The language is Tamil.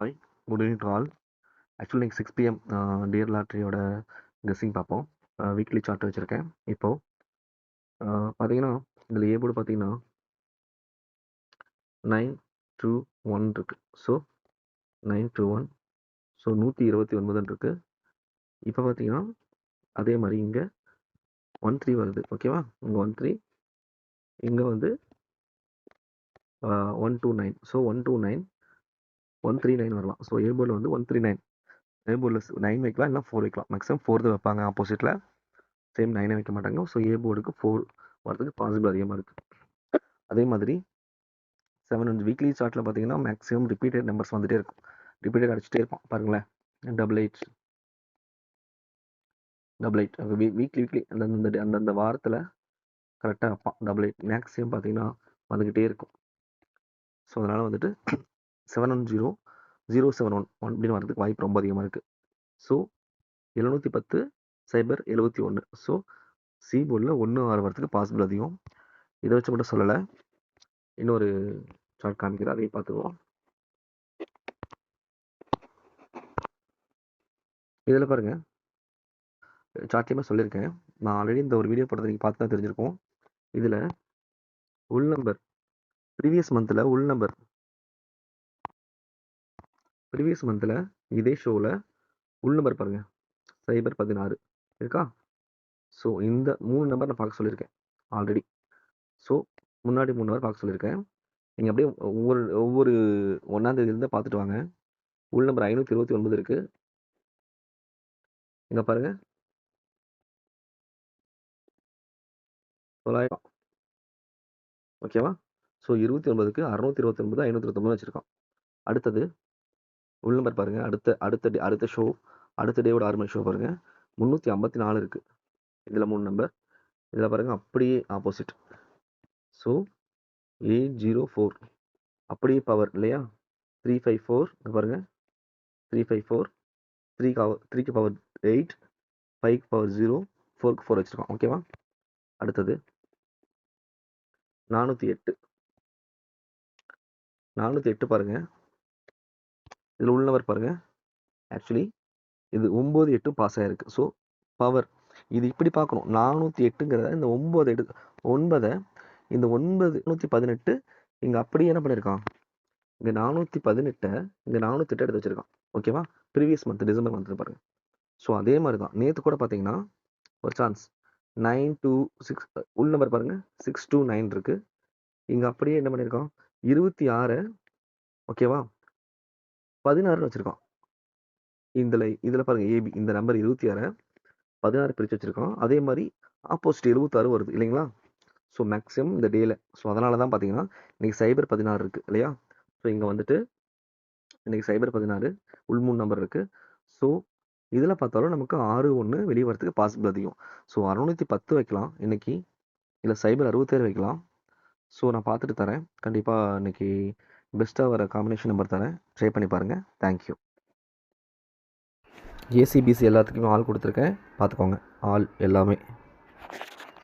Hi good evening to all actually நீங்கள் சிக்ஸ் பிஎம் டியர் லாட்ரியோட கெஸ்ஸிங் பார்ப்போம். Uh, வீக்லி சார்ட் வச்சுருக்கேன். இப்போது uh, பார்த்தீங்கன்னா இதில் ஏ போர்டு பார்த்தீங்கன்னா நைன் டூ ஒன் இருக்குது so nine two one so நூற்றி இருபத்தி ஒன்பதுன்னு இருக்குது இப்போ பார்த்தீங்கன்னா அதே மாதிரி இங்கே ஒன் த்ரீ வருது. ஓகேவா இங்கே ஒன் த்ரீ இங்கே வந்து one two nine so one two nine one three nine வரலாம். ஸோ ஏ போர்டில் வந்து ஒன் த்ரீ நைன் ஏ போர்டில் நைன் வைக்கலாம் இல்லை ஃபோர் வைக்கலாம். மேக்ஸிமம் ஃபோர் தான் வைப்பாங்க ஆப்போசிட்டில் சேம் நைனை வைக்க மாட்டாங்க. ஸோ ஏ போர்டுக்கு ஃபோர் வரதுக்கு பாசிபிள் அதிகமாக இருக்குது அதே மாதிரி செவன் வந்து வீக்லி சார்ட்டில் பார்த்தீங்கன்னா மேக்ஸிமம் ரிப்பீட்டட் நம்பர்ஸ் வந்துகிட்டே இருக்கும். ரிப்பீட்டட் அடிச்சுட்டே இருப்பான். பாருங்களேன். Double eight double eight weekly weekly அந்தந்த அந்தந்த வாரத்தில் கரெக்டாக வைப்பான். டபுள் எயிட் மேக்ஸிமம் பார்த்தீங்கன்னா வந்துக்கிட்டே இருக்கும். ஸோ அதனால் வந்துட்டு seven one zero zero seven one one அப்படின்னு வரதுக்கு வாய்ப்பு ரொம்ப அதிகமாக இருக்குது ஸோ எழுநூற்றி பத்து சைபர் எழுபத்தி ஒன்று ஸோ சி போர்டில் ஒன்று ஆறு வரதுக்கு பாசிபிள் அதிகம். இதை வச்சு மட்டும் சொல்லலை. இன்னொரு சார்ட் காமிக்கிறேன். அதையும் பார்த்துக்குவோம் இதில் பாருங்கள் சார்ட்லேயுமே சொல்லியிருக்கேன். நான் ஆல்ரெடி இந்த ஒரு வீடியோ படத்தை நீங்கள் பார்த்து தான் தெரிஞ்சிருக்கோம். இதில் உள் நம்பர் ப்ரீவியஸ் மந்தில் உள் நம்பர் ப்ரீவியஸ் மந்தில் இதே ஷோவில் உள் நம்பர் பாருங்கள் சைபர் பதினாறு. இருக்கா? ஸோ இந்த மூணு நம்பர் நான் பார்க்க சொல்லியிருக்கேன். ஆல்ரெடி ஸோ முன்னாடி மூணு நம்பர் பார்க்க சொல்லியிருக்கேன். நீங்கள் அப்படியே ஒவ்வொரு ஒவ்வொரு ஒன்றாந்தேதியிலேருந்து பார்த்துட்டு வாங்க. உள் நம்பர் ஐநூற்றி இருபத்தி ஒன்பது இருக்குது இங்கே பாருங்கள் தொள்ளாயிரம். ஓகேவா ஸோ இருபத்தி ஒன்பதுக்கு அறநூற்றி இருபத்தி ஒன்பது ஐநூற்றி இருபத்தொம்பது வச்சுருக்கோம். அடுத்தது உள் நம்பர் பாருங்கள் அடுத்த அடுத்த டே அடுத்த ஷோ அடுத்த டேவோட ஆறு மணி ஷோ பாருங்கள் முந்நூற்றி ஐம்பத்தி நாலு இருக்குது இதில் மூணு நம்பர் இதில் பாருங்கள் அப்படியே opposite so eight zero four அப்படியே பவர் இல்லையா? த்ரீ ஃபைவ் ஃபோர் பாருங்கள் three five four three cover த்ரீக்கு பவர் எயிட் ஃபைவ்க்கு பவர் ஜீரோ ஃபோருக்கு ஃபோர் வச்சுருக்கோம். ஓகேவா அடுத்தது. நானூற்றி எட்டு. நானூற்றி எட்டு பாருங்கள் இதில் உள் நம்பர் பாருங்கள் ஆக்சுவலி இது ஒம்பது எட்டும் பாஸ் ஆகிருக்கு ஸோ பவர் இது இப்படி பார்க்கணும். நானூற்றி எட்டுங்கிறத இந்த ஒம்பது எடு ஒன்பதை இந்த ஒன்பது நூற்றி பதினெட்டு இங்கே அப்படியே என்ன பண்ணியிருக்கான் இங்கே நானூற்றி பதினெட்டை இங்கே நானூற்றி எட்டு எடுத்து வச்சுருக்கான். ஓகேவா ப்ரீவியஸ் மந்த் டிசம்பர் மந்த் பாருங்கள் ஸோ அதே மாதிரி தான் நேற்று கூட பார்த்தீங்கன்னா ஒரு சான்ஸ் நைன் டூ சிக்ஸ் உள் நம்பர் பாருங்கள் சிக்ஸ் டூ நைன் இருக்குது இங்கே அப்படியே என்ன பண்ணியிருக்கோம் இருபத்தி ஆறு ஓகேவா பதினாறுன்னு வச்சுருக்கோம் இதில் இதில் பாருங்கள் ஏபி இந்த நம்பர் இருபத்தி ஆறை பதினாறு பிரித்து வச்சுருக்கோம் அதே மாதிரி ஆப்போசிட் எழுபத்தாறு வருது இல்லைங்களா? ஸோ மேக்ஸிமம் இந்த டேயில் ஸோ அதனால தான் பார்த்தீங்கன்னா இன்றைக்கி சைபர் பதினாறு இருக்குது இல்லையா? ஸோ இங்கே வந்துட்டு இன்றைக்கி சைபர் பதினாறு உள்மூணு நம்பர் இருக்குது ஸோ இதில் பார்த்தாலும் நமக்கு ஆறு ஒன்று வெளியே வரதுக்கு பாசிபிள் அதிகம். ஸோ அறுநூற்றி பத்து வைக்கலாம் இன்றைக்கி இல்லை சைபர் அறுபத்தேழு வைக்கலாம். ஸோ நான் பார்த்துட்டு தரேன். கண்டிப்பாக இன்றைக்கி பெஸ்ட்டாக வர காம்பினேஷன் நம்பர் தரேன். ட்ரை பண்ணி பாருங்கள் தேங்க்யூ ஏசிபிசி எல்லாத்துக்குமே ஆள் கொடுத்துருக்கேன். பார்த்துக்கோங்க. ஆள் எல்லாமே.